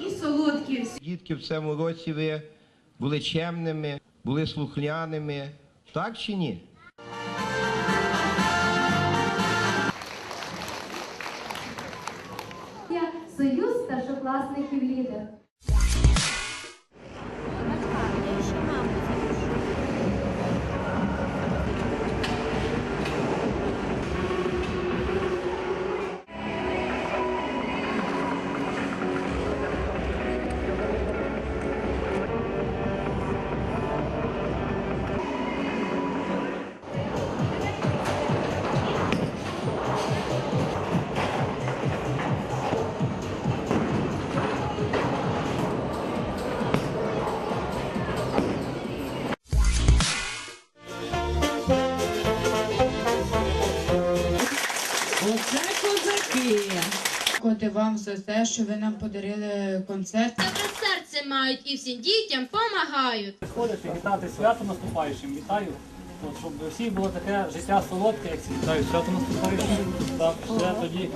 і солодкі. Дітки в цьому році ви були чемними, були слухняними, так чи ні? Я Союз старшокласників лідер. Оце козаки. Коти вам за те, що ви нам подарили концерт. Добре серце мають і всім дітям помагають. Приходити, вітати свято наступаючим. Вітаю. От, щоб у всіх було таке життя солодке, як всі Вітаю свято наступаючим. Так, все тоді